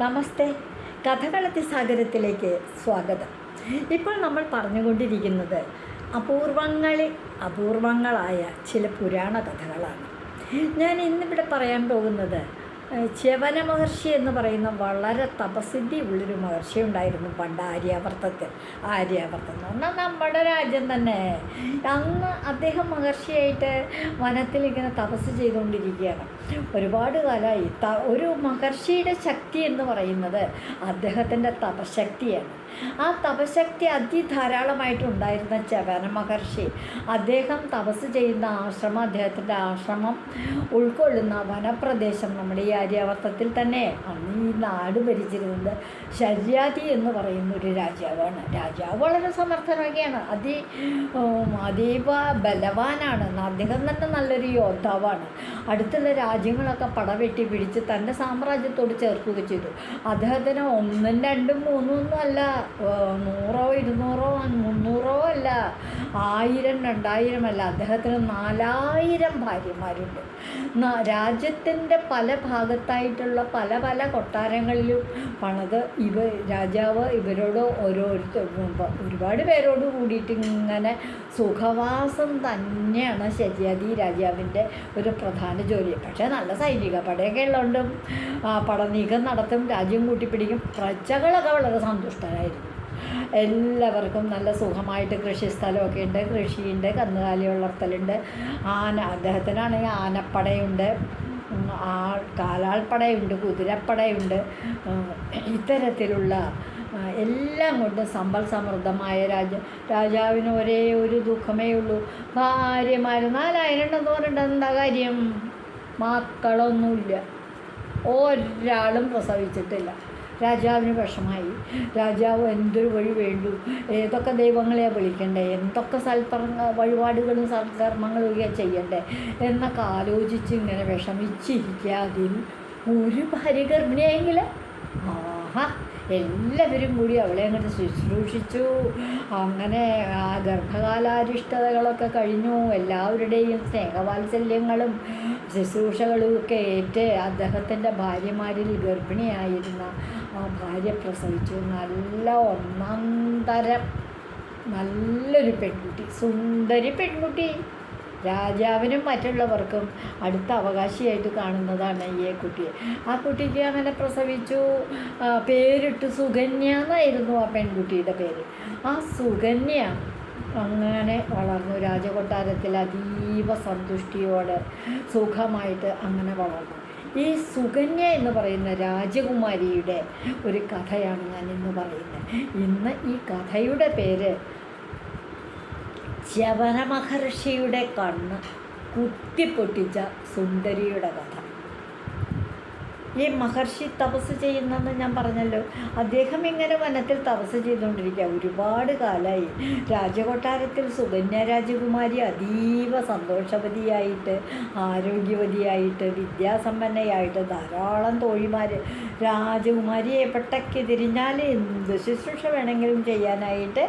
നമസ്തേ. കഥകളത്തി സാഗരത്തിലേക്ക് സ്വാഗതം. ഇപ്പോൾ നമ്മൾ പറഞ്ഞുകൊണ്ടിരിക്കുന്നത് അപൂർവങ്ങളിൽ അപൂർവങ്ങളായ ചില പുരാണ കഥകളാണ്. ഞാൻ ഇന്നിവിടെ പറയാൻ പോകുന്നത് ചെവന മഹർഷി എന്ന് പറയുന്ന വളരെ തപസിദ്ധി ഉള്ളൊരു മഹർഷി ഉണ്ടായിരുന്നു പണ്ട് ആര്യാവർത്തത്തിൽ ആര്യാവർത്തം എന്ന് പറഞ്ഞാൽ നമ്മുടെ രാജ്യം തന്നെ. അന്ന് അദ്ദേഹം മഹർഷിയായിട്ട് വനത്തിൽ ഇങ്ങനെ തപസ് ചെയ്തുകൊണ്ടിരിക്കുകയാണ്. ഒരുപാട് കാലമായി ഒരു മഹർഷിയുടെ ശക്തി എന്ന് പറയുന്നത് അദ്ദേഹത്തിന്റെ തപശക്തിയാണ്. ആ തപശക്തി അതിധാരാളമായിട്ടുണ്ടായിരുന്ന ചവന മഹർഷി. അദ്ദേഹം തപസ് ചെയ്യുന്ന ആശ്രമം അദ്ദേഹത്തിന്റെ ആശ്രമം ഉൾക്കൊള്ളുന്ന വനപ്രദേശം നമ്മുടെ ഈ ആര്യാവർത്തത്തിൽ തന്നെ. അന്ന് ഈ നാട് ഭരിച്ചിരുന്നത് ശര്യാതി എന്ന് പറയുന്ന ഒരു രാജാവാണ്. രാജാവ് വളരെ സമർത്ഥനൊക്കെയാണ്. അതി അതീവ ബലവാനാണ്. അദ്ദേഹം തന്നെ നല്ലൊരു യോദ്ധാവാണ്. അടുത്തുള്ള രാജ്യങ്ങളൊക്കെ പടവെട്ടി പിടിച്ച് തന്റെ സാമ്രാജ്യത്തോട് ചേർക്കുക ചെയ്തു. അദ്ദേഹത്തിന് ഒന്നും രണ്ടും മൂന്നും ഒന്നും അല്ല. നൂറോ ഇരുന്നൂറോ മുന്നൂറോ ആയിരം രണ്ടായിരം അല്ല അദ്ദേഹത്തിന് നാലായിരം ഭാര്യമാരുണ്ട്. രാജ്യത്തിന്റെ പല ഭാഗത്തായിട്ടുള്ള പല പല കൊട്ടാരങ്ങളിലും പണത് ഇവ രാജാവ് ഇവരോട് ഓരോരുത്തർ ഒരുപാട് പേരോട് കൂടിയിട്ട് ഇങ്ങനെ സുഖവാസം തന്നെയാണ് ശരിയാതി രാജാവിന്റെ ഒരു പ്രധാന ജോലി. പക്ഷേ നല്ല സൈനിക പടയൊക്കെ ഉള്ളതുകൊണ്ടും പടനീക്കം നടത്തും രാജ്യം കൂട്ടിപ്പിടിക്കും പ്രജകളൊക്കെ വളരെ സന്തുഷ്ടരായിരുന്നു. എല്ലാവർക്കും നല്ല സുഖമായിട്ട് കൃഷി സ്ഥലമൊക്കെ ഉണ്ട് കൃഷിയുണ്ട് കന്നുകാലി വളർത്തലുണ്ട്. ആന അദ്ദേഹത്തിനാണെങ്കിൽ ആനപ്പടയുണ്ട്. ആ കാലാൾപ്പടയുണ്ട് കുതിരപ്പടയുണ്ട്. ഇത്തരത്തിലുള്ള എല്ലാം കൊണ്ടും സമ്പൽ സമൃദ്ധമായ രാജ രാജാവിന് ഒരേ ഒരു ദുഃഖമേ ഉള്ളൂ. ഭാര്യമാർ നാലായിരം ഉണ്ടെന്ന് പറഞ്ഞിട്ട് എന്താ കാര്യം? മക്കളൊന്നുമില്ല. ഒരാളും പ്രസവിച്ചിട്ടില്ല. രാജാവിന് വിഷമായി. രാജാവ് എന്തൊരു വഴി വേണ്ടു? ഏതൊക്കെ ദൈവങ്ങളെ വിളിക്കണ്ടേ? എന്തൊക്കെ സൽക്കർമ്മ വഴിപാടുകളും സൽക്കർമ്മങ്ങളും ഒക്കെ ചെയ്യണ്ടേ? എന്നൊക്കെ ആലോചിച്ച് ഇങ്ങനെ വിഷമിച്ചിരിക്കാതിൽ ഒരു ഭാര്യ ഗർഭിണിയായെങ്കിൽ ആഹാ എല്ലാവരും കൂടി അവളെ അങ്ങോട്ട് ശുശ്രൂഷിച്ചു. അങ്ങനെ ആ ഗർഭകാലാരിഷ്ടതകളൊക്കെ കഴിഞ്ഞു. എല്ലാവരുടെയും സ്നേഹവാത്സല്യങ്ങളും ശുശ്രൂഷകളും ഒക്കെ ഏറ്റ് അദ്ദേഹത്തിന്റെ ഭാര്യമാരിൽ ഗർഭിണിയായിരുന്ന ആ ഭാര്യ പ്രസവിച്ചു. നല്ല ഒന്നാന്തരം. നല്ലൊരു പെൺകുട്ടി. സുന്ദരി പെൺകുട്ടി. രാജാവിനും മറ്റുള്ളവർക്കും അടുത്ത അവകാശിയായിട്ട് കാണുന്നതാണ് ഈ കുട്ടിയെ ആ കുട്ടിക്ക് അങ്ങനെ പ്രസവിച്ചു. പേരിട്ട് സുകന്യ എന്നായിരുന്നു ആ പെൺകുട്ടിയുടെ പേര്. ആ സുകന്യ അങ്ങനെ വളർന്നു. രാജകൊട്ടാരത്തിൽ അതീവ സന്തുഷ്ടിയോടെ സുഖമായിട്ട് അങ്ങനെ വളർന്നു. ഈ സുകന്യ എന്ന് പറയുന്ന രാജകുമാരിയുടെ ഒരു കഥയാണ് ഞാൻ ഇന്ന് പറയുന്നത്. ഇന്ന് ഈ കഥയുടെ പേര് ച്യവന മഹർഷിയുടെ കണ്ണ് കുത്തിപ്പൊട്ടിച്ച സുന്ദരിയുടെ കഥ. ഈ മഹർഷി തപസ് ചെയ്യുന്നെന്ന് ഞാൻ പറഞ്ഞല്ലോ. അദ്ദേഹം ഇങ്ങനെ വനത്തിൽ തപസ് ചെയ്തുകൊണ്ടിരിക്കുക. ഒരുപാട് കാലമായി രാജകൊട്ടാരത്തിൽ സുകന്യ രാജകുമാരി അതീവ സന്തോഷവതിയായിട്ട് ആരോഗ്യവതിയായിട്ട് വിദ്യാസമ്പന്നയായിട്ട് ധാരാളം തോഴിമാർ രാജകുമാരിയെ പെട്ടയ്ക്ക് തിരിഞ്ഞാൽ എന്ത് ശുശ്രൂഷ വേണമെങ്കിലും ചെയ്യാനായിട്ട്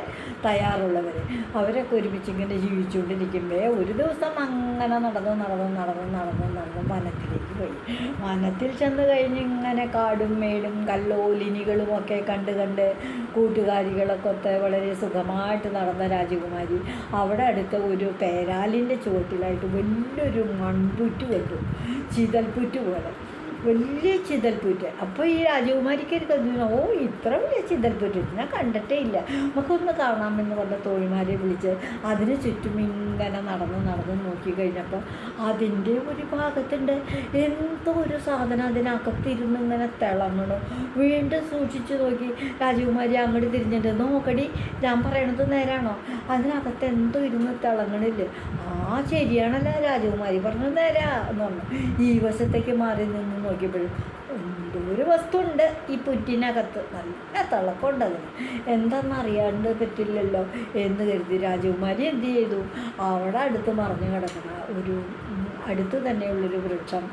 തയ്യാറുള്ളവർ അവരൊക്കെ ഒരുമിച്ച് ഇങ്ങനെ ജീവിച്ചുകൊണ്ടിരിക്കുമ്പോൾ ഒരു ദിവസം അങ്ങനെ നടന്നു നടന്നു നടന്നു നടന്നു നടന്നു വനത്തിലേക്ക് പോയി. വനത്തിൽ ചെന്ന് കഴിഞ്ഞ് ഇങ്ങനെ കാടും മേടും കല്ലോലിനികളും ഒക്കെ കണ്ട് കണ്ട് കൂട്ടുകാരികളൊക്കെ ഒത്ത് വളരെ സുഖമായിട്ട് നടന്ന രാജകുമാരി അവിടെ അടുത്ത് ഒരു പേരാലിന്റെ ചുവട്ടിലായിട്ട് വലിയൊരു മൺപുറ്റ് കണ്ടു. ചിതൽപുറ്റ് പോലെ. വലിയ ചിതൽപ്പുറ്റ്. അപ്പോൾ ഈ രാജകുമാരിക്ക് ഒരു കരുതുന്നു ഓ ഇത്ര വലിയ ചിതൽപ്പുറ്റ്. ഞാൻ കണ്ടിട്ടേ ഇല്ല. നമുക്കൊന്ന് കാണാമെന്ന് പറഞ്ഞ തോഴിമാരെ വിളിച്ച് അതിന് ചുറ്റും ഇങ്ങനെ നടന്ന് നടന്ന് നോക്കി കഴിഞ്ഞപ്പോൾ അതിന്റെ ഒരു ഭാഗത്തുണ്ട് എന്തോ ഒരു സാധനം അതിനകത്തിരുന്ന് ഇങ്ങനെ തിളങ്ങണു. വീണ്ടും സൂക്ഷിച്ച് നോക്കി. രാജകുമാരി അങ്ങോട്ട് തിരിഞ്ഞിട്ട് നോക്കടി ഞാൻ പറയണത് നേരാണോ? അതിനകത്ത് എന്തോ ഇരുന്ന് തിളങ്ങണില്ല? ആ ശരിയാണല്ലോ രാജകുമാരി പറഞ്ഞു നേരാ എന്ന് പറഞ്ഞു. ഈ വശത്തേക്ക് മാറി നിന്ന് നോക്കിയപ്പോഴും ഒരു വസ്തു ഉണ്ട് ഈ പുറ്റിനകത്ത്. നല്ല തിളക്കമുണ്ട് അതിന്. എന്താണെന്ന് അറിയാണ്ട് പറ്റില്ലല്ലോ എന്ന് കരുതി രാജകുമാരി എന്ത് ചെയ്തു? അവിടെ അടുത്ത് മറിഞ്ഞു കിടക്കുന്ന ഒരു അടുത്ത് തന്നെയുള്ളൊരു വൃക്ഷം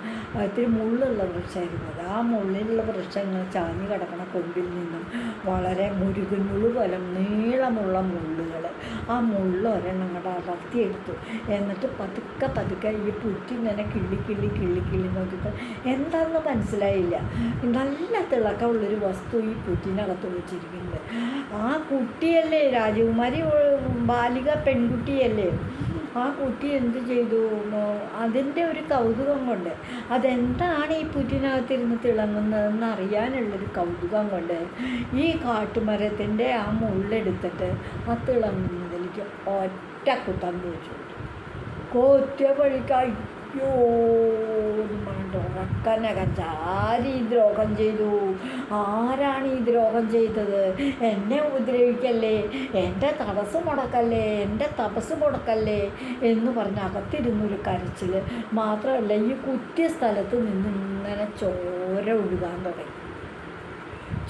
ഇത്തിരി മുള്ളുള്ള വൃക്ഷമായിരുന്നു. അത് ആ മുള്ളിലുള്ള വൃക്ഷങ്ങൾ ചാഞ്ഞു കിടക്കണ കൊമ്പിൽ നിന്നും വളരെ മുരുകുമുള്ളു പോലെ നീളമുള്ള മുള്ളുകൾ ആ മുള്ള ഒരെണ്ണം കൂടെ അടർത്തിയെടുത്തു എന്നിട്ട് പതുക്കെ പതുക്കെ ഈ പുറ്റിങ്ങനെ കിള്ളി കിള്ളി കിള്ളി കിള്ളി നോക്കിയിട്ട് എന്താണെന്ന് മനസ്സിലായില്ല. നല്ല തിളക്കമുള്ളൊരു വസ്തു ഈ പുറ്റിനകത്ത് വെച്ചിരിക്കുന്നത്. ആ കുട്ടിയല്ലേ രാജകുമാരി ബാലിക പെൺകുട്ടിയല്ലേ? ആ കുട്ടി എന്ത് ചെയ്തു? അതിന്റെ ഒരു കൗതുകം കൊണ്ട്. അതെന്താണ് ഈ പുറ്റിനകത്തിരുന്ന് തിളങ്ങുന്നതെന്ന് അറിയാനുള്ളൊരു കൗതുകം കൊണ്ട് ഈ കാട്ടുമരത്തിന്റെ ആ മുള്ളെടുത്തിട്ട് ആ തിളങ്ങുന്നതിലേക്ക് ഒറ്റ കുത്തം വെച്ചു കൊത്തിയ വഴിക്ക് അയ്യോ ഉറക്കനകം ഈ ദ്രോഹം ചെയ്തു? ആരാണ് ഈ ദ്രോഹം ചെയ്തത്? എന്നെ ഉപദ്രവിക്കല്ലേ? എന്റെ തടസ്സം മുടക്കല്ലേ? എന്റെ തപസ് മുടക്കല്ലേ? എന്ന് പറഞ്ഞ് അകത്തിരുന്നൊരു കരച്ചിൽ മാത്രമല്ല ഈ കുത്തിയ സ്ഥലത്ത് നിന്ന് ഇങ്ങനെ ചോര ഒഴുകാൻ തുടങ്ങി.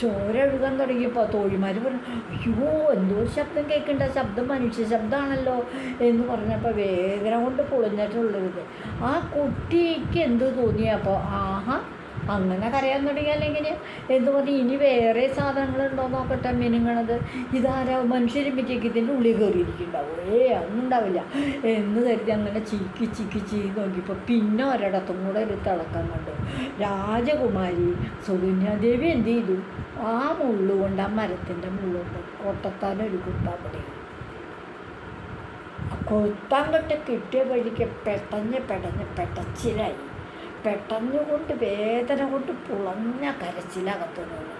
ചോര ഒഴുകാൻ തുടങ്ങിയപ്പോൾ തോഴിമാർ പറഞ്ഞു അയ്യോ എന്തോ ശബ്ദം കേൾക്കേണ്ട ശബ്ദം മനുഷ്യ ശബ്ദമാണല്ലോ എന്ന് പറഞ്ഞപ്പോൾ വേദന കൊണ്ട് പൊളിഞ്ഞിട്ടുള്ളത്. ആ കുട്ടിക്ക് എന്ത് തോന്നിയപ്പോൾ ആഹാ അങ്ങനെ കരയാൻ തുടങ്ങിയാൽ എങ്ങനെ എന്ന് ഇനി വേറെ സാധനങ്ങളുണ്ടോ നോക്കട്ടെ മിനുങ്ങണത് ഇതാരാ? മനുഷ്യരും പറ്റിയൊക്കെ ഇതിന്റെ ഉള്ളിൽ കയറിയിരിക്കുന്നുണ്ടാവും. ഏ ഒന്നും ഉണ്ടാവില്ല. എന്ന് കരുതി അങ്ങനെ ചീക്കി ചീക്കി ചീക്കി നോക്കിയപ്പോൾ പിന്നെ ഒരിടത്തും കൂടെ ഒരു തിളക്കം രാജകുമാരി സുകന്യാദേവി എന്ത് ചെയ്തു? ആ മുള്ളുകൊണ്ട് ആ മരത്തിന്റെ മുള്ളുകൊണ്ട് കൊട്ടത്താനൊരു കുത്താൻ തുടങ്ങി. ആ കൊത്താൻ തൊട്ട് കിട്ടിയ വഴിക്ക് പെട്ടഞ്ഞ് പെടഞ്ഞ് പെട്ടച്ചിലായി പെട്ടെന്നുകൊണ്ട് വേദന കൊണ്ട് പുളഞ്ഞ കരച്ചിലകത്തു നിന്നു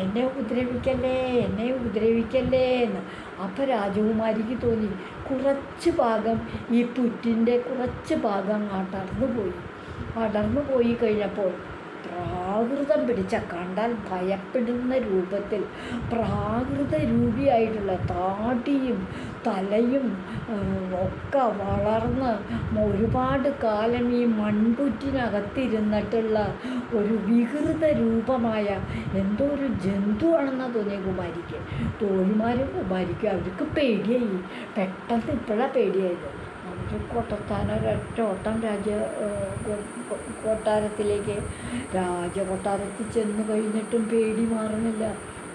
എന്നെ ഉപദ്രവിക്കല്ലേ എന്നെ ഉപദ്രവിക്കല്ലേ എന്ന്. അപ്പം രാജകുമാരിക്ക് തോന്നി. കുറച്ച് ഭാഗം ഈ പുറ്റിന്റെ കുറച്ച് ഭാഗം അടർന്നു പോയി അടർന്നു പോയി കഴിഞ്ഞപ്പോൾ പ്രാകൃതം പിടിച്ച കണ്ടാൽ ഭയപ്പെടുന്ന രൂപത്തിൽ പ്രാകൃത രൂപിയായിട്ടുള്ള താടിയും തലയും ഒക്കെ വളർന്ന് ഒരുപാട് കാലം ഈ മൺപുറ്റിനകത്തിരുന്നിട്ടുള്ള ഒരു വികൃത രൂപമായ എന്തോ ഒരു ജന്തുവാണെന്നാ തോന്നിയ കുമാരിക്ക്. തോഴിമാരും കുമാരിക്കും. അവർക്ക് പേടിയായി. പെട്ടെന്ന് ഇപ്പോഴാണ് പേടിയായത്. അവർ കൊട്ടത്താനൊരൊറ്റ ഓട്ടം രാജ കൊട്ടാരത്തിലേക്ക്. രാജകൊട്ടാരത്തിൽ ചെന്ന് കഴിഞ്ഞിട്ടും പേടി മാറുന്നില്ല.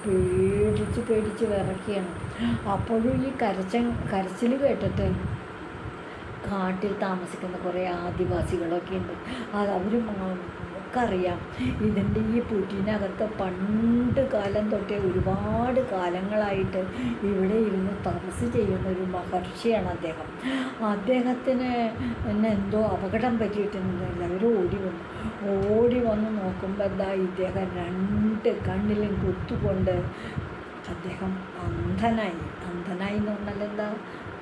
പേടിച്ച് പേടിച്ച് വിറക്കുകയാണ് അപ്പോഴും ഈ കരച്ച കരച്ചിൽ കേട്ടിട്ട് കാട്ടിൽ താമസിക്കുന്ന കുറേ ആദിവാസികളൊക്കെ ഉണ്ട് അത് അവർ നമുക്കറിയാം. ഇതിന്റെ ഈ പുറ്റിനകത്ത് പണ്ട് കാലം തൊട്ടേ ഒരുപാട് കാലങ്ങളായിട്ട് ഇവിടെ ഇരുന്ന് തപസ് ചെയ്യുന്ന ഒരു മഹർഷിയാണ് അദ്ദേഹം. അദ്ദേഹത്തിന് എന്തോ അപകടം പറ്റിയിട്ടുണ്ടെന്നില്ല അവർ ഓടി വന്നു. ഓടി വന്ന് നോക്കുമ്പോൾ എന്താ ഇദ്ദേഹം രണ്ട് കണ്ണിലും കുത്തുകൊണ്ട് അദ്ദേഹം അന്ധനായി. അന്ധനായി എന്ന് പറഞ്ഞാൽ എന്താ?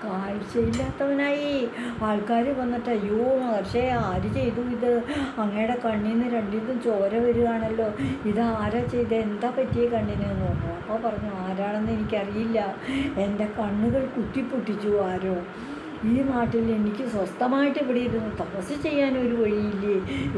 കാഴ്ചയില്ലാത്തവനായി. ആൾക്കാർ വന്നിട്ട് അയ്യോ മഹർഷെ ആര് ചെയ്തു ഇത്? അങ്ങയുടെ കണ്ണിൽ നിന്ന് രണ്ടിന്നും ചോര വരികയാണല്ലോ ഇത് ആരാ ചെയ്ത്? എന്താ പറ്റിയ കണ്ണിന്? എന്ന് പറഞ്ഞു. അപ്പോൾ പറഞ്ഞു ആരാണെന്ന് എനിക്കറിയില്ല. എന്റെ കണ്ണുകൾ കുത്തിപ്പൊട്ടിച്ചു ആരോ. ഈ നാട്ടിൽ എനിക്ക് സ്വസ്ഥമായിട്ട് ഇവിടെ ഇരുന്ന് തപസ് ചെയ്യാൻ ഒരു വഴിയില്ലേ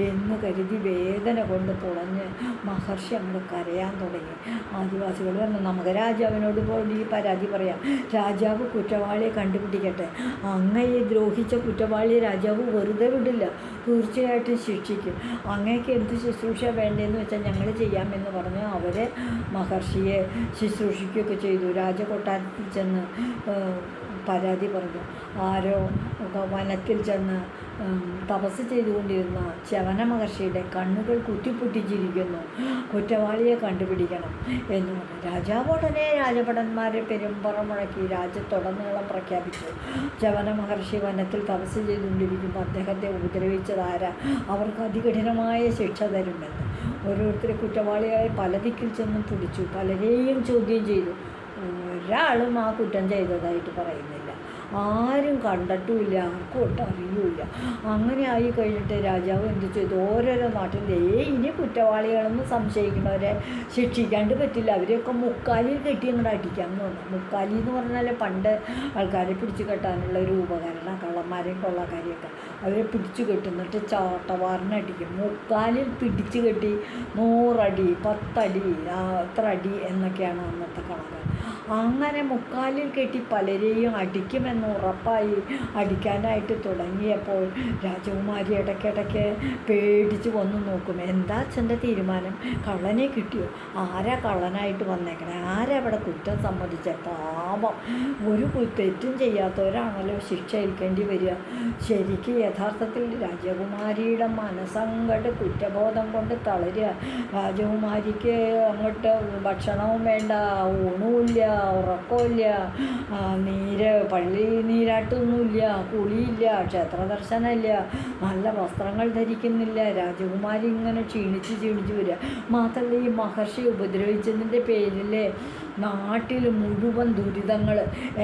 എന്ന് കരുതി വേദന കൊണ്ട് പുളഞ്ഞ് മഹർഷി അങ്ങോട്ട് കരയാൻ തുടങ്ങി. ആദിവാസികൾ പറഞ്ഞു നമുക്ക് രാജാവിനോട് പോയി പരാതി പറയാം. രാജാവ് കുറ്റവാളിയെ കണ്ടുപിടിക്കട്ടെ. അങ്ങയെ ദ്രോഹിച്ച കുറ്റവാളിയെ രാജാവ് വെറുതെ വിടില്ല. തീർച്ചയായിട്ടും ശിക്ഷിക്കും. അങ്ങേക്ക് എന്ത് ശുശ്രൂഷ വേണ്ടതെന്ന് വെച്ചാൽ ഞങ്ങൾ ചെയ്യാമെന്ന് പറഞ്ഞ് അവരെ മഹർഷിയെ ശുശ്രൂഷിക്കുകയൊക്കെ ചെയ്തു. രാജകൊട്ടാരത്തിൽ ചെന്ന് പരാതി പറഞ്ഞു. ആരോ വനത്തിൽ ചെന്ന് തപസ് ചെയ്തുകൊണ്ടിരുന്ന ചവന മഹർഷിയുടെ കണ്ണുകൾ കുത്തിപ്പൊട്ടിച്ചിരിക്കുന്നു. കുറ്റവാളിയെ കണ്ടുപിടിക്കണം എന്ന് പറഞ്ഞു. രാജാവ് ഉടനെ രാജഭടന്മാരെ പെരുമ്പറ മുഴക്കി രാജ്യത്തുടനീളം പ്രഖ്യാപിച്ചു. ചവന മഹർഷി വനത്തിൽ തപസ് ചെയ്തുകൊണ്ടിരിക്കുമ്പോൾ അദ്ദേഹത്തെ ഉപദ്രവിച്ചതാരാ അവർക്ക് അതികഠിനമായ ശിക്ഷ തരുമെന്ന്. ഓരോരുത്തരെ കുറ്റവാളിയായി പല ദിക്കിൽ ചെന്നും പിടിച്ചു പലരെയും ചോദ്യം ചെയ്തു. ഒരാളും ആ കുറ്റം ചെയ്തതായിട്ട് പറയുന്നില്ല. ആരും കണ്ടിട്ടുമില്ല ആർക്കും ഒട്ടും അറിയില്ല അങ്ങനെ ആയി കഴിഞ്ഞിട്ട് രാജാവ് എന്ത് ചെയ്തു? ഓരോരോ നാട്ടിൽ ഏ ഇനി കുറ്റവാളികളെന്ന് സംശയിക്കുന്നവരെ ശിക്ഷിക്കാണ്ട് പറ്റില്ല. അവരെയൊക്കെ മുക്കാലിൽ കെട്ടി അങ്ങോട്ട് അടിക്കാമെന്ന് പറഞ്ഞു മുക്കാലി എന്ന് പറഞ്ഞാൽ പണ്ട് ആൾക്കാരെ പിടിച്ചു കെട്ടാനുള്ള ഒരു ഉപകരണം കള്ളന്മാരെയും കൊള്ളക്കാരെയൊക്കെ. അവരെ പിടിച്ചു കെട്ടുന്നിട്ട് ചാട്ടവാറിനടിക്കും മുക്കാലിൽ പിടിച്ചു കെട്ടി നൂറടി പത്തടി അത്ര അടി എന്നൊക്കെയാണ് അന്നത്തെ കണക്ക്. അങ്ങനെ മുക്കാലിൽ കെട്ടി പലരെയും അടിക്കുമെന്ന് ഉറപ്പായി അടിക്കാനായിട്ട് തുടങ്ങിയപ്പോൾ രാജകുമാരി ഇടയ്ക്കിടയ്ക്ക് പേടിച്ച് വന്ന് നോക്കും. എന്താ അച്ഛന്റെ തീരുമാനം? കള്ളനെ കിട്ടിയോ? ആരാ കള്ളനായിട്ട് വന്നേക്കണേ? ആരാ അവിടെ കുറ്റം സമ്മതിച്ച? പാപം. ഒരു തെറ്റും ചെയ്യാത്തവരാണല്ലോ ശിക്ഷ ഏൽക്കേണ്ടി വരിക. ശരിക്ക് യഥാർത്ഥത്തിൽ രാജകുമാരിയുടെ മനസ്സങ്ങോട്ട് കുറ്റബോധം കൊണ്ട് തളരുക. രാജകുമാരിക്ക് അങ്ങോട്ട് ഭക്ഷണവും വേണ്ട ഊണുമില്ല ഉറക്കമില്ല. നീര് പള്ളി നീരാട്ടൊന്നുമില്ല കുളിയില്ല ക്ഷേത്ര ദർശനമില്ല നല്ല വസ്ത്രങ്ങൾ ധരിക്കുന്നില്ല രാജകുമാരി ഇങ്ങനെ ക്ഷീണിച്ച് ക്ഷീണിച്ച് വരിക. മാത്രമല്ല ഈ മഹർഷി ഉപദ്രവിച്ചതിന്റെ പേരിൽ നാട്ടിൽ മുഴുവൻ ദുരിതങ്ങൾ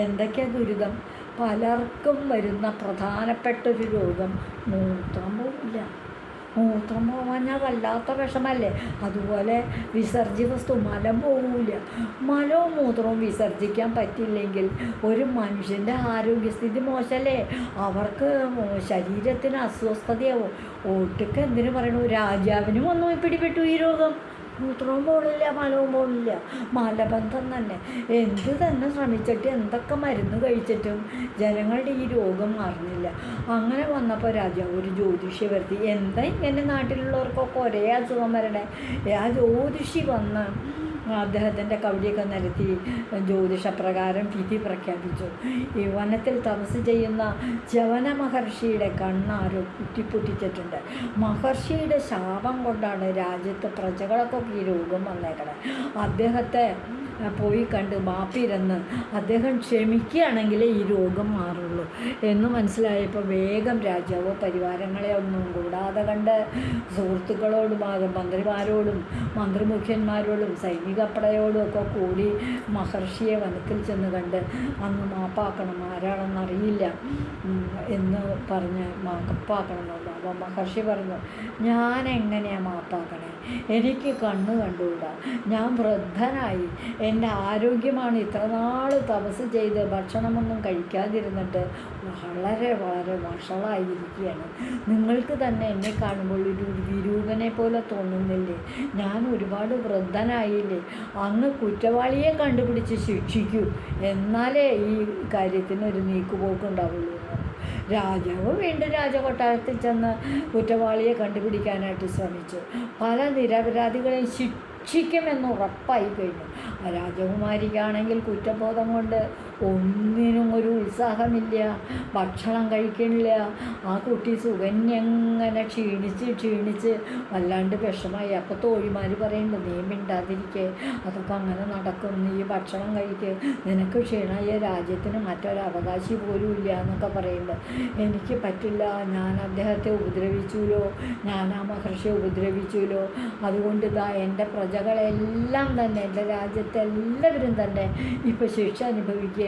എന്തൊക്കെയാ ദുരിതം? പലർക്കും വരുന്ന പ്രധാനപ്പെട്ട ഒരു രോഗം മൂത്രം പോവില്ല മൂത്രം പോവാഞ്ഞാൽ വല്ലാത്ത വിഷമല്ലേ? അതുപോലെ വിസർജ്യ വസ്തു മലം പോവില്ല മലവും മൂത്രവും വിസർജിക്കാൻ പറ്റില്ലെങ്കിൽ ഒരു മനുഷ്യന്റെ ആരോഗ്യസ്ഥിതി മോശമല്ലേ അവർക്ക് ശരീരത്തിന് അസ്വസ്ഥതയാവും. ഒട്ടുക്ക് എന്തിനു പറയണു? രാജാവിനും ഒന്നും പിടിപെട്ടു ഈ രോഗം. മൂത്രവും പോണില്ല മലവും പോണില്ല. മലബന്ധം തന്നെ. എന്ത് തന്നെ ശ്രമിച്ചിട്ട് എന്തൊക്കെ മരുന്ന് കഴിച്ചിട്ടും ജനങ്ങളുടെ ഈ രോഗം മാറുന്നില്ല. അങ്ങനെ വന്നപ്പോൾ രാജാവ് ഒരു ജ്യോതിഷി വരുത്തി എന്താ ഇങ്ങനെ നാട്ടിലുള്ളവർക്കൊക്കെ ഒരേ അസുഖം വരണേ? ആ ജ്യോതിഷി വന്ന് അദ്ദേഹത്തിന്റെ കവിടിയൊക്കെ നിരത്തി ജ്യോതിഷപ്രകാരം വിധി പ്രഖ്യാപിച്ചു. ഈ വനത്തിൽ തപസ് ചെയ്യുന്ന ജവന മഹർഷിയുടെ കണ്ണാരോ കുത്തിപ്പൊട്ടിച്ചിട്ടുണ്ട് മഹർഷിയുടെ ശാപം കൊണ്ടാണ് രാജ്യത്ത് പ്രജകളൊക്കെ ഈ രോഗം വന്നേക്കണേ. അദ്ദേഹത്തെ പോയി കണ്ട് മാപ്പിരന്ന് അദ്ദേഹം ക്ഷമിക്കുകയാണെങ്കിലേ ഈ രോഗം മാറുള്ളൂ എന്ന് മനസ്സിലായപ്പോൾ വേഗം രാജാവോ പരിവാരങ്ങളെ ഒന്നും കൂടാതെ കണ്ട് സുഹൃത്തുക്കളോടും മന്ത്രിമാരോടും മന്ത്രിമുഖ്യന്മാരോടും സൈനികപ്പടയോടും ഒക്കെ കൂടി മഹർഷിയെ വനത്തിൽ ചെന്ന് കണ്ട് അന്ന് മാപ്പാക്കണം ആരാണെന്നറിയില്ല എന്ന് പറഞ്ഞ് മാപ്പാക്കണം എന്നുള്ളു അപ്പോൾ മഹർഷി പറഞ്ഞു ഞാൻ എങ്ങനെയാണ് മാപ്പാക്കണേ? എനിക്ക് കണ്ണ് കണ്ടുകൂടാ. ഞാൻ വൃദ്ധനായി. എന്റെ ആരോഗ്യമാണ് ഇത്ര നാൾ തപസ് ചെയ്ത് ഭക്ഷണമൊന്നും കഴിക്കാതിരുന്നിട്ട് വളരെ വളരെ വഷളായിരിക്കുകയാണ്. നിങ്ങൾക്ക് തന്നെ എന്നെ കാണുമ്പോൾ ഒരു വിരൂപനെ പോലെ തോന്നുന്നില്ലേ? ഞാൻ ഒരുപാട് വൃദ്ധനായില്ലേ? അങ്ങ് കുറ്റവാളിയെ കണ്ടുപിടിച്ച് ശിക്ഷിക്കൂ. എന്നാലേ ഈ കാര്യത്തിന് ഒരു നീക്കുപോക്കുണ്ടാവുള്ളൂ. രാജാവ് വീണ്ടും രാജകൊട്ടാരത്തിൽ ചെന്ന് കുറ്റവാളിയെ കണ്ടുപിടിക്കാനായിട്ട് ശ്രമിച്ചു. പല നിരപരാധികളെയും ശിക്ഷിക്കുമെന്ന് ഉറപ്പായി കഴിഞ്ഞു. രാജകുമാരിക്കാണെങ്കിൽ കുറ്റബോധം കൊണ്ട് ഒന്നിനും ഒരു ഉത്സാഹമില്ല ഭക്ഷണം കഴിക്കണില്ല. ആ കുട്ടി സുകന്യങ്ങനെ ക്ഷീണിച്ച് ക്ഷീണിച്ച് വല്ലാണ്ട് വിഷമായി അപ്പോൾ തോഴിമാർ പറയുന്നുണ്ട് നീ മിണ്ടാതിരിക്കേ അതൊക്കെ അങ്ങനെ നടക്കും. നീ ഭക്ഷണം കഴിക്കുക നിനക്ക് ക്ഷീണമായ രാജ്യത്തിന് മറ്റൊരവകാശി പോലും ഇല്ല എന്നൊക്കെ പറയുന്നുണ്ട് എനിക്ക് പറ്റില്ല. ഞാൻ അദ്ദേഹത്തെ ഉപദ്രവിച്ചുല്ലോ ഞാൻ ആ മഹർഷിയെ ഉപദ്രവിച്ചുല്ലോ അതുകൊണ്ട് ഇതാ എന്റെ പ്രജകളെല്ലാം തന്നെ എന്റെ രാജ്യത്തെ എല്ലാവരും തന്നെ ഇപ്പോൾ ശിക്ഷ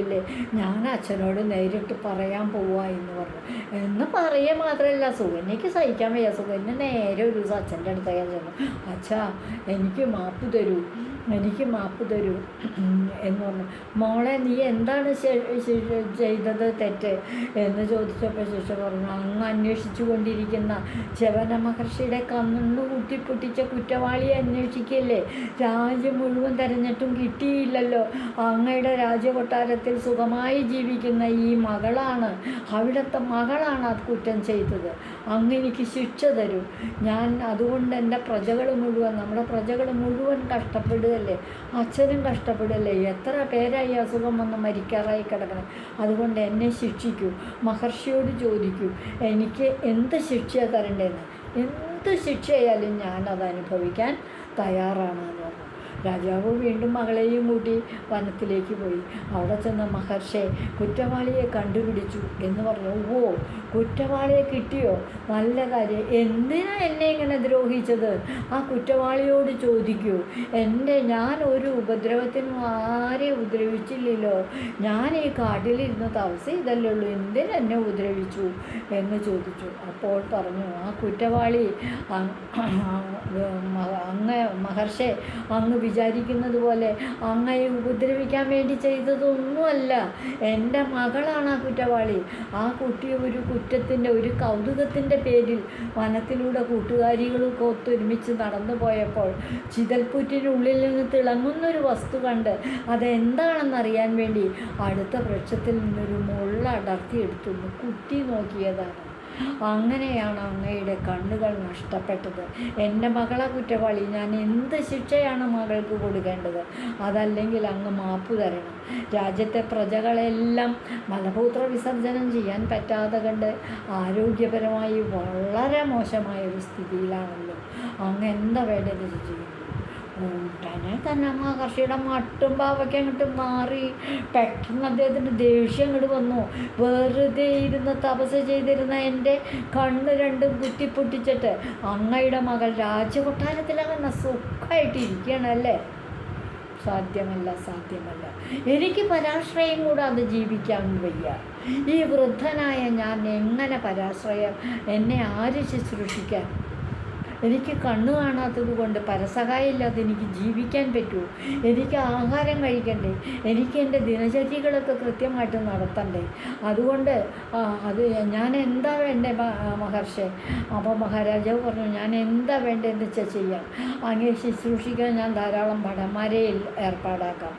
അനുഭവിക്കുകയല്ലേ ഞാൻ അച്ഛനോട് നേരിട്ട് പറയാൻ പോവാ എന്ന് പറഞ്ഞു. എന്ന് പറയുക മാത്രമല്ല സുകന്യക്ക് സഹിക്കാൻ വയ്യ. സുകന്യ നേരെ ഒരു ദിവസം അച്ഛന്റെ അടുത്തേക്ക് ചെന്നു. അച്ഛാ എനിക്ക് മാപ്പ് തരൂ. എനിക്ക് മാപ്പ് തരൂ. എന്ന് പറഞ്ഞു. മോളെ നീ എന്താണ് ചെയ്തത് തെറ്റ്? എന്ന് ചോദിച്ചപ്പോൾ ശിക്ഷ പറഞ്ഞു അങ്ങ് അന്വേഷിച്ചു കൊണ്ടിരിക്കുന്ന ശവന മഹർഷിയുടെ കണ്ണു കുത്തിപ്പൊട്ടിച്ച കുറ്റവാളിയെ അന്വേഷിക്കല്ലേ? രാജ്യം മുഴുവൻ തെരഞ്ഞിട്ടും കിട്ടിയില്ലല്ലോ. അങ്ങയുടെ രാജകൊട്ടാരത്തിൽ സുഖമായി ജീവിക്കുന്ന ഈ മകളാണ്. അവിടുത്തെ മകളാണ് അത് കുറ്റം ചെയ്തത്. അങ്ങ് എനിക്ക് ശിക്ഷ തരൂ. ഞാൻ അതുകൊണ്ട് എന്റെ പ്രജകൾ മുഴുവൻ നമ്മുടെ പ്രജകൾ മുഴുവൻ കഷ്ടപ്പെടുകയല്ലേ? അച്ഛനും കഷ്ടപ്പെടുകയല്ലേ? എത്ര പേരായി അസുഖം വന്ന് മരിക്കാറായി കിടക്കണം? അതുകൊണ്ട് എന്നെ ശിക്ഷിക്കൂ. മഹർഷിയോട് ചോദിക്കൂ. എനിക്ക് എന്ത് ശിക്ഷയാണ് തരണ്ടേന്ന് എന്ത് ശിക്ഷയായാലും ഞാനത് അനുഭവിക്കാൻ തയ്യാറാണ്. എന്ന് പറഞ്ഞു രാജാവ് വീണ്ടും മകളെയും കൂട്ടി വനത്തിലേക്ക് പോയി. അവിടെ ചെന്ന മഹർഷെ കുറ്റവാളിയെ കണ്ടുപിടിച്ചു എന്ന് പറഞ്ഞു. ഓ കുറ്റവാളിയെ കിട്ടിയോ? നല്ല കാര്യം. എന്തിനാ എന്നെ ഇങ്ങനെ ദ്രോഹിച്ചത്? ആ കുറ്റവാളിയോട് ചോദിക്കൂ. എന്റെ ഞാൻ ഒരു ഉപദ്രവത്തിനും ആരെയും ഉപദ്രവിച്ചില്ലല്ലോ? ഞാൻ ഈ കാട്ടിലിരുന്ന് തപസ് ചെയ്തല്ലേ ഉള്ളൂ. എന്തിനെന്നെ ഉപദ്രവിച്ചു? എന്ന് ചോദിച്ചു. അപ്പോൾ പറഞ്ഞു ആ കുറ്റവാളി അങ്ങ് മഹർഷെ അങ്ങ് വിചാരിക്കുന്നത് പോലെ അങ്ങയെ ഉപദ്രവിക്കാൻ വേണ്ടി ചെയ്തതൊന്നുമല്ല. എന്റെ മകളാണ് ആ കുറ്റവാളി. ആ കുട്ടിയെ ഒരു കുറ്റത്തിന്റെ ഒരു കൗതുകത്തിന്റെ പേരിൽ വനത്തിലൂടെ കൂട്ടുകാരികളൊക്കെ ഒത്തൊരുമിച്ച് നടന്നു പോയപ്പോൾ ചിതൽപ്പുറ്റിനുള്ളിൽ നിന്ന് തിളങ്ങുന്നൊരു വസ്തു കണ്ട് അതെന്താണെന്നറിയാൻ വേണ്ടി അടുത്ത വൃക്ഷത്തിൽ നിന്നൊരു മുള്ള അടർത്തിയെടുത്തു കുട്ടി നോക്കിയതാണ്. അങ്ങനെയാണ് അങ്ങയുടെ കണ്ണുകൾ നഷ്ടപ്പെട്ടത്. എന്റെ മകളെ കുറ്റവാളി ഞാൻ എന്ത് ശിക്ഷയാണ് മകൾക്ക് കൊടുക്കേണ്ടത്? അതല്ലെങ്കിൽ അങ്ങ് മാപ്പ് തരണം. രാജ്യത്തെ പ്രജകളെല്ലാം മലമൂത്ര വിസർജനം ചെയ്യാൻ പറ്റാതെ കണ്ട് ആരോഗ്യപരമായി വളരെ മോശമായ ഒരു സ്ഥിതിയിലാണല്ലോ. അങ്ങ് എന്താ വേണ്ടത് ചെയ്യും ഉടനെ തന്നെ മട്ടും പാവയ്ക്ക് അങ്ങോട്ട് മാറി പെട്ടെന്ന് അദ്ദേഹത്തിന് ദേഷ്യം അങ്ങോട്ട് വന്നു. വെറുതെ ഇരുന്ന് തപസ് ചെയ്തിരുന്ന എന്റെ കണ്ണ് രണ്ടും കുത്തിപ്പൊട്ടിച്ചിട്ട് അങ്ങയുടെ മകൾ രാജകൊട്ടാരത്തിലങ്ങനെ സുഖമായിട്ട് ഇരിക്കണല്ലേ സാധ്യമല്ല സാധ്യമല്ല. എനിക്ക് പരാശ്രയം കൂടാതെ ജീവിക്കാൻ വയ്യ. ഈ വൃദ്ധനായ ഞാൻ എങ്ങനെ പരാശ്രയം? എന്നെ ആര് ശുശ്രൂഷിക്കാൻ എനിക്ക് കണ്ണു കാണാത്തത് കൊണ്ട് പരസഹായമില്ലാതെ എനിക്ക് ജീവിക്കാൻ പറ്റുമോ എനിക്ക് ആഹാരം കഴിക്കണ്ടേ? എനിക്ക് എന്റെ ദിനചര്യകളൊക്കെ കൃത്യമായിട്ട് നടത്തണ്ടേ? അതുകൊണ്ട് അത് ഞാൻ എന്താ വേണ്ടേ മഹർഷെ? അപ്പോൾ മഹാരാജാവ് പറഞ്ഞു ഞാൻ എന്താ വേണ്ടതെന്ന് വെച്ചാൽ ചെയ്യാം. അങ്ങേ ശുശ്രൂഷിക്കാൻ ഞാൻ ധാരാളം ഭടന്മാരെ ഏർപ്പാടാക്കാം.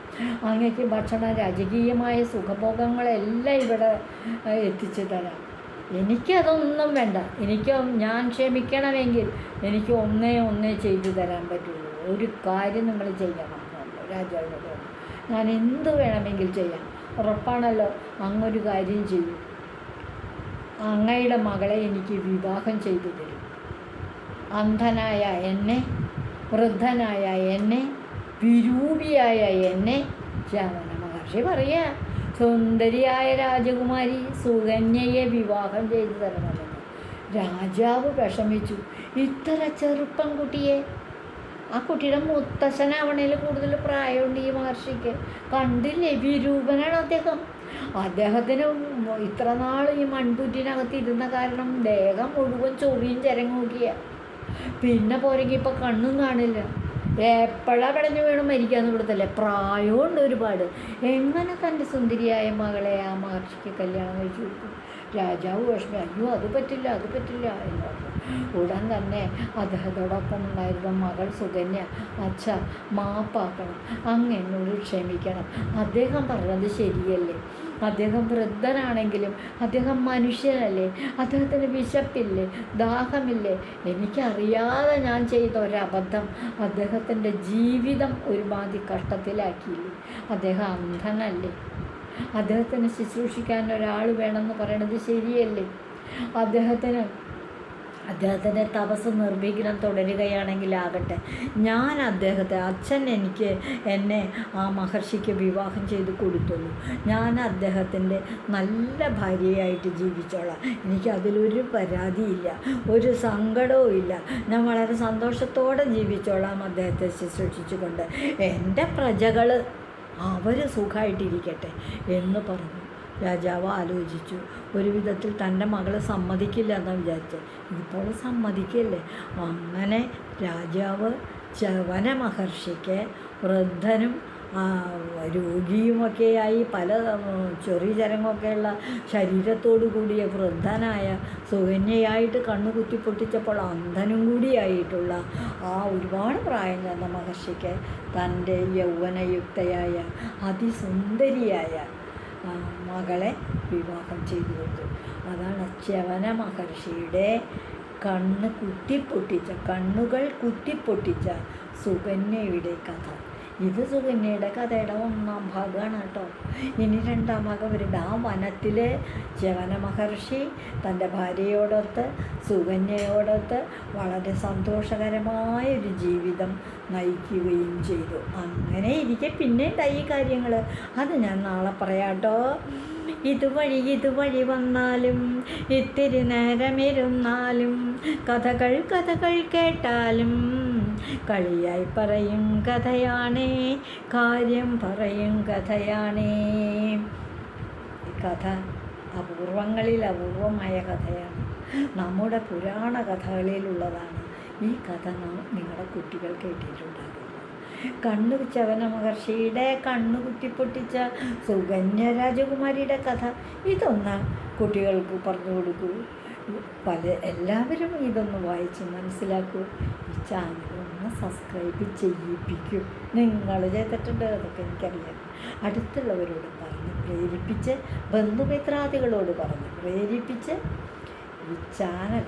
അങ്ങേക്ക് ഭക്ഷണ രാജകീയമായ സുഖഭോഗങ്ങളെല്ലാം ഇവിടെ എത്തിച്ചു തരാം. എനിക്കതൊന്നും വേണ്ട. എനിക്ക് ഞാൻ ക്ഷമിക്കണമെങ്കിൽ എനിക്ക് ഒന്നേ ഒന്നേ ചെയ്തു തരാൻ പറ്റുള്ളൂ. ഒരു കാര്യം നിങ്ങൾ ചെയ്യണം. രാജാവിനോട്. ഞാൻ എന്ത് വേണമെങ്കിൽ ചെയ്യാം. ഉറപ്പാണല്ലോ അങ്ങൊരു കാര്യം ചെയ്യും. അങ്ങയുടെ മകളെ എനിക്ക് വിവാഹം ചെയ്തു തരും. അന്ധനായ എന്നെ വൃദ്ധനായ എന്നെ വിരൂപിയായ എന്നെ രാവണ മഹർഷി പറയാ സുന്ദരിയായ രാജകുമാരി സുകന്യയെ വിവാഹം ചെയ്തു തരണമെന്ന്. രാജാവ് വിഷമിച്ചു. ഇത്ര ചെറുപ്പം കുട്ടിയെ ആ കുട്ടിയുടെ മുത്തശ്ശനാവണേൽ കൂടുതൽ പ്രായമുണ്ട് ഈ മഹർഷിക്ക്. കണ്ടില്ലേ? വിരൂപനാണ് അദ്ദേഹം. അദ്ദേഹത്തിന് ഇത്ര നാൾ ഈ മൺപുറ്റിനകത്ത് ഇരുന്ന കാരണം ദേഹം മുഴുവൻ ചൊറിയും ചിരങ്ങൂക്കിയ പിന്നെ പോരെങ്കിൽ ഇപ്പം കണ്ണും കാണില്ല. എപ്പോഴാ പടഞ്ഞു വീണ് മരിക്കാന്ന് കൊടുത്തല്ലേ? പ്രായമുണ്ട് ഒരുപാട്. എങ്ങനെ തന്റെ സുന്ദരിയായ മകളെ ആ മഹർഷിക്ക് കല്യാണം കഴിച്ചു കൊടുത്തു? രാജാവ് വിഷമം അയ്യോ അത് പറ്റില്ല അത് പറ്റില്ല എന്ന് ഉടൻ തന്നെ അദ്ദേഹത്തോടൊപ്പം ഉണ്ടായിരുന്ന മകൾ സുകന്യ അച്ഛ മാപ്പാക്കണം അങ്ങ് എന്നോട് ക്ഷമിക്കണം. അദ്ദേഹം പറഞ്ഞത് ശരിയല്ലേ? അദ്ദേഹം വൃദ്ധനാണെങ്കിലും അദ്ദേഹം മനുഷ്യനല്ലേ? അദ്ദേഹത്തിന് വിശപ്പില്ലേ? ദാഹമില്ലേ? എനിക്കറിയാതെ ഞാൻ ചെയ്ത ഒരബദ്ധം അദ്ദേഹത്തിന്റെ ജീവിതം ഒരുമാതിരി കഷ്ടത്തിലാക്കിയില്ലേ? അദ്ദേഹം അന്ധനല്ലേ? അദ്ദേഹത്തിന് ശുശ്രൂഷിക്കാൻ ഒരാൾ വേണമെന്ന് പറയണത് ശരിയല്ലേ? അദ്ദേഹത്തിന് അദ്ദേഹത്തിന്റെ തപസ് തുടരുകയാണെങ്കിൽ ആകട്ടെ. ഞാൻ അദ്ദേഹത്തെ അച്ഛൻ എനിക്ക് എന്നെ ആ മഹർഷിക്ക് വിവാഹം ചെയ്ത് കൊടുത്തുള്ളൂ. ഞാൻ അദ്ദേഹത്തിന്റെ നല്ല ഭാര്യയായിട്ട് ജീവിച്ചോളാം. എനിക്ക് അതിലൊരു പരാതിയില്ല ഒരു സങ്കടവും ഇല്ല. ഞാൻ വളരെ സന്തോഷത്തോടെ ജീവിച്ചോളാം അദ്ദേഹത്തെ ശുശ്രൂഷിച്ചുകൊണ്ട്. എന്റെ പ്രജകൾ അവർ സുഖമായിട്ടിരിക്കട്ടെ എന്ന് പറഞ്ഞു. രാജാവ് ആലോചിച്ചു. ഒരു വിധത്തിൽ തന്റെ മകളെ സമ്മതിക്കില്ല എന്ന് വിചാരിച്ചത് ഇപ്പോൾ സമ്മതിക്കല്ലേ? അങ്ങനെ രാജാവ് ചവന മഹർഷിക്ക് വൃദ്ധനും രോഗിയുമൊക്കെയായി പല ചെറിയ ചരങ്ങൊക്കെയുള്ള ശരീരത്തോടു കൂടിയ വൃദ്ധനായ സുകന്യയായിട്ട് കണ്ണു കുത്തി പൊട്ടിച്ചപ്പോൾ അന്ധനും കൂടിയായിട്ടുള്ള ആ ഒരുപാട് പ്രായം ചെന്ന മഹർഷിക്ക് തന്റെ യൗവനയുക്തയായ അതിസുന്ദരിയായ മകളെ വിവാഹം ചെയ്തു കൊടുത്തു. അതാണ് ച്യവന മഹർഷിയുടെ കണ്ണ് കുത്തിപ്പൊട്ടിച്ച കണ്ണുകൾ കുത്തിപ്പൊട്ടിച്ച സുകന്യയുടെ കഥ. ഇത് സുകന്യയുടെ കഥയുടെ ഒന്നാം ഭാഗമാണ് കേട്ടോ. ഇനി രണ്ടാം ഭാഗം വരുന്നുണ്ട് ആ വനത്തിൽ ജവന മഹർഷി തന്റെ ഭാര്യയോടൊത്ത് സുകന്യയോടൊത്ത് വളരെ സന്തോഷകരമായ ഒരു ജീവിതം നയിക്കുകയും ചെയ്തു. അങ്ങനെ ഇരിക്കെ പിന്നെ ഉണ്ടായി കാര്യങ്ങൾ അത് ഞാൻ നാളെ പറയാം കേട്ടോ. ഇതുവഴി ഇതുവഴി വന്നാലും ഇത്തിരി നേരമിരുന്നാലും കഥകൾ കഥകൾ കേട്ടാലും കളിയായി പറയും കഥയാണേ കാര്യം പറയും കഥയാണേ. കഥ അപൂർവങ്ങളിൽ അപൂർവമായ കഥയാണ്. നമ്മുടെ പുരാണ കഥകളിലുള്ളതാണ് ഈ കഥ നിങ്ങളുടെ കുട്ടികൾ കേട്ടിട്ടുണ്ടാകും കണ്ണു ചവന മഹർഷിയുടെ കണ്ണു കുത്തിപ്പൊട്ടിച്ച സുകന്യ രാജകുമാരിയുടെ കഥ ഇതൊന്ന് കുട്ടികൾക്ക് പറഞ്ഞു കൊടുക്കൂ. പല എല്ലാവരും ഇതൊന്ന് വായിച്ച് മനസ്സിലാക്കൂ. ചാനൽ ഒന്ന് സബ്സ്ക്രൈബ് ചെയ്യിപ്പിക്കൂ. നിങ്ങൾ ചെയ്തിട്ടുണ്ട് അതൊക്കെ എനിക്കറിയാം. അടുത്തുള്ളവരോട് പറഞ്ഞ് പ്രേരിപ്പിച്ച് ബന്ധുമിത്രാദികളോട് പറഞ്ഞ് പ്രേരിപ്പിച്ച് ഈ ചാനൽ